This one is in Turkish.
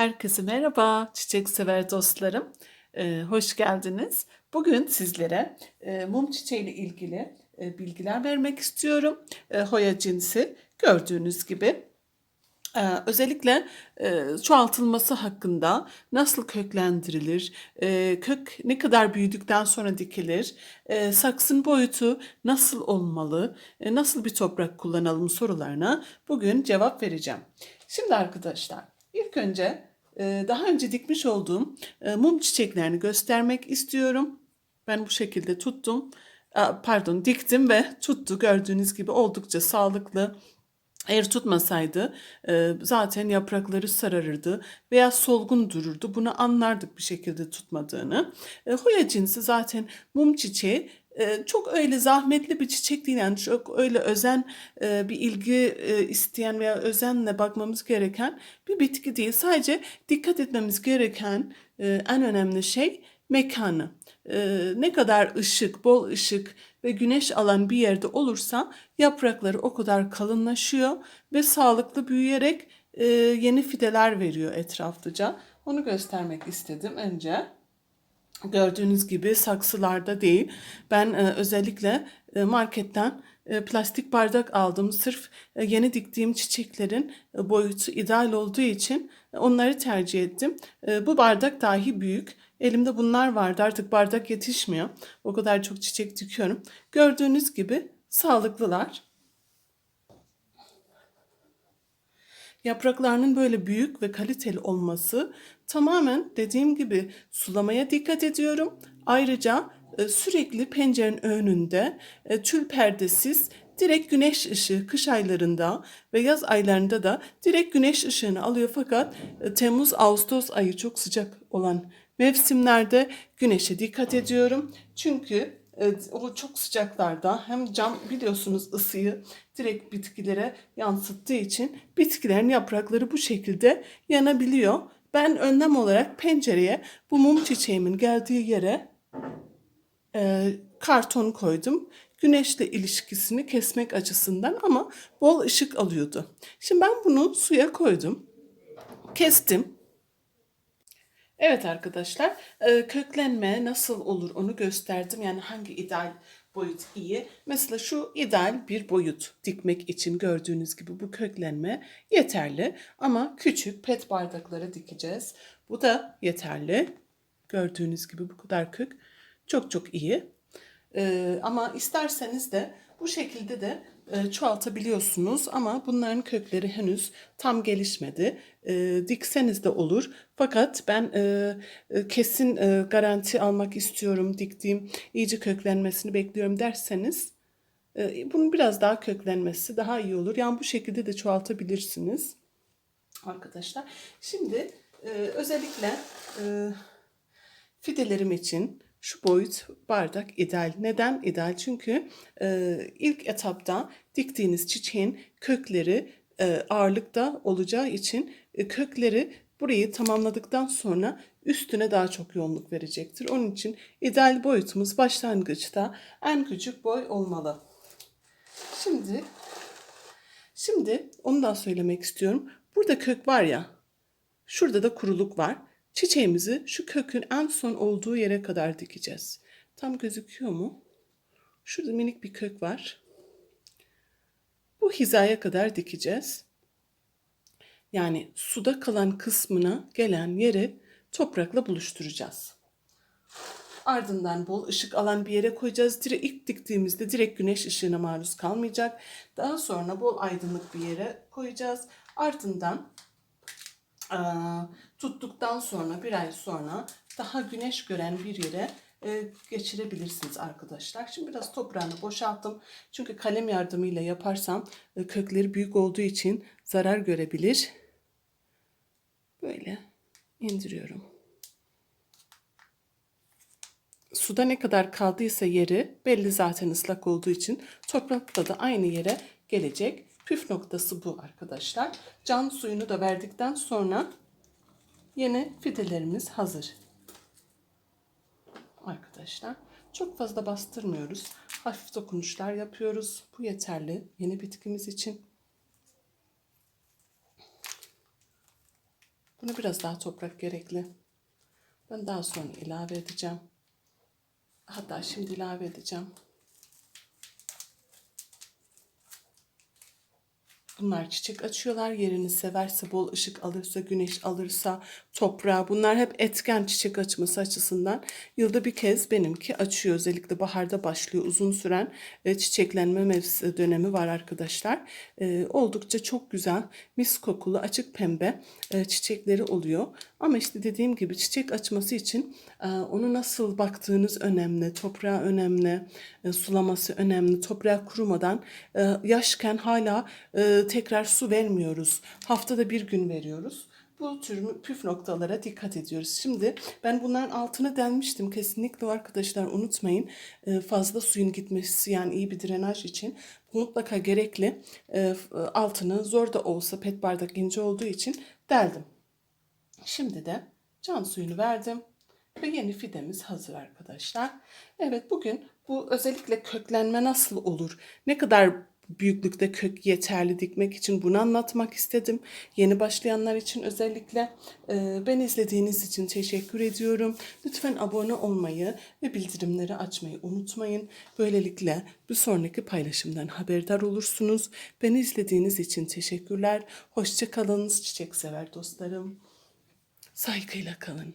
Herkese merhaba, çiçek sever dostlarım. Ee, hoş geldiniz. Bugün sizlere e, mum çiçeği ile ilgili e, bilgiler vermek istiyorum. E, Hoya cinsi gördüğünüz gibi. Ee, özellikle e, çoğaltılması hakkında nasıl köklendirilir, e, kök ne kadar büyüdükten sonra dikilir, e, saksın boyutu nasıl olmalı, e, nasıl bir toprak kullanalım sorularına bugün cevap vereceğim. Şimdi arkadaşlar ilk önce daha önce dikmiş olduğum e, mum çiçeklerini göstermek istiyorum. Ben bu şekilde tuttum, pardon diktim ve tuttu gördüğünüz gibi oldukça sağlıklı. Eğer tutmasaydı e, zaten yaprakları sararırdı veya solgun dururdu. Bunu anlardık bir şekilde tutmadığını. E, Hoya cinsi zaten mum çiçeği çok öyle zahmetli bir çiçek değil. Yani çok öyle özen e, bir ilgi e, isteyen veya özenle bakmamız gereken bir bitki değil. Sadece dikkat etmemiz gereken e, en önemli şey mekanı. Ne kadar ışık, bol ışık ve güneş alan bir yerde olursa yaprakları o kadar kalınlaşıyor ve sağlıklı büyüyerek yeni fideler veriyor etraflıca. Onu göstermek istedim önce. Gördüğünüz gibi saksılarda değil. Ben e, özellikle e, marketten e, plastik bardak aldım. Sırf e, yeni diktiğim çiçeklerin e, boyutu ideal olduğu için e, onları tercih ettim. E, bu bardak dahi büyük. Elimde bunlar vardı. Artık bardak yetişmiyor. O kadar çok çiçek dikiyorum. Gördüğünüz gibi sağlıklılar. Yapraklarının böyle büyük ve kaliteli olması tamamen dediğim gibi sulamaya dikkat ediyorum. Ayrıca e, sürekli pencerenin önünde e, tül perdesiz direkt güneş ışığı kış aylarında ve yaz aylarında da direkt güneş ışığını alıyor fakat e, Temmuz Ağustos ayı çok sıcak olan mevsimlerde güneşe dikkat ediyorum. Çünkü o çok sıcaklarda hem cam biliyorsunuz ısıyı direkt bitkilere yansıttığı için bitkilerin yaprakları bu şekilde yanabiliyor. Ben önlem olarak pencereye bu mum çiçeğimin geldiği yere e, karton koydum. Güneşle ilişkisini kesmek açısından ama bol ışık alıyordu. Şimdi ben bunu suya koydum. Kestim. Evet arkadaşlar, e, köklenme nasıl olur onu gösterdim. Yani hangi ideal boyut iyi. Mesela şu ideal bir boyut dikmek için gördüğünüz gibi bu köklenme yeterli. Ama küçük pet bardaklara dikeceğiz. Bu da yeterli. Gördüğünüz gibi bu kadar kök çok çok iyi. E, ama isterseniz de bu şekilde de çoğaltabiliyorsunuz ama bunların kökleri henüz tam gelişmedi. E, dikseniz de olur. Fakat ben e, e, kesin e, garanti almak istiyorum. Diktiğim iyice köklenmesini bekliyorum derseniz e, bunun biraz daha köklenmesi daha iyi olur. Yani bu şekilde de çoğaltabilirsiniz arkadaşlar. Şimdi e, özellikle e, fidelerim için şu boyut bardak ideal. Neden ideal? Çünkü e, ilk etapta diktiğiniz çiçeğin kökleri e, ağırlıkta olacağı için e, kökleri burayı tamamladıktan sonra üstüne daha çok yoğunluk verecektir. Onun için ideal boyutumuz başlangıçta en küçük boy olmalı. Şimdi şimdi onu da söylemek istiyorum. Burada kök var ya. Şurada da kuruluk var. Çiçeğimizi şu kökün en son olduğu yere kadar dikeceğiz. Tam gözüküyor mu? Şurada minik bir kök var. Bu hizaya kadar dikeceğiz. Yani suda kalan kısmına gelen yeri toprakla buluşturacağız. Ardından bol ışık alan bir yere koyacağız. Direkt ilk diktiğimizde direkt güneş ışığına maruz kalmayacak. Daha sonra bol aydınlık bir yere koyacağız. Ardından tuttuktan sonra bir ay sonra daha güneş gören bir yere e, geçirebilirsiniz arkadaşlar. Şimdi biraz toprağını boşalttım. Çünkü kalem yardımıyla yaparsam e, kökleri büyük olduğu için zarar görebilir. Böyle indiriyorum. Suda ne kadar kaldıysa yeri belli zaten ıslak olduğu için toprakta da aynı yere gelecek. Püf noktası bu arkadaşlar. Can suyunu da verdikten sonra yeni fidelerimiz hazır. Arkadaşlar çok fazla bastırmıyoruz. Hafif dokunuşlar yapıyoruz. Bu yeterli yeni bitkimiz için. Buna biraz daha toprak gerekli. Ben daha sonra ilave edeceğim. Hatta şimdi ilave edeceğim. Bunlar çiçek açıyorlar. Yerini severse, bol ışık alırsa, güneş alırsa, toprağı. Bunlar hep etken çiçek açması açısından. Yılda bir kez benimki açıyor. Özellikle baharda başlıyor. Uzun süren e, çiçeklenme mevsim dönemi var arkadaşlar. E, oldukça çok güzel, mis kokulu, açık pembe e, çiçekleri oluyor. Ama işte dediğim gibi çiçek açması için onu nasıl baktığınız önemli. Toprağı önemli, sulaması önemli. Toprağı kurumadan yaşken hala tekrar su vermiyoruz. Haftada bir gün veriyoruz. Bu tür püf noktalara dikkat ediyoruz. Şimdi ben bunların altını delmiştim. Kesinlikle arkadaşlar unutmayın. E, fazla suyun gitmesi yani iyi bir drenaj için mutlaka gerekli. E, altını zor da olsa pet bardak ince olduğu için deldim. Şimdi de can suyunu verdim ve yeni fidemiz hazır arkadaşlar. Evet bugün bu özellikle köklenme nasıl olur? Ne kadar büyüklükte kök yeterli dikmek için bunu anlatmak istedim. Yeni başlayanlar için özellikle e, ben izlediğiniz için teşekkür ediyorum. Lütfen abone olmayı ve bildirimleri açmayı unutmayın. Böylelikle bir sonraki paylaşımdan haberdar olursunuz. Beni izlediğiniz için teşekkürler. Hoşça kalınız çiçek sever dostlarım. Saygıyla kalın.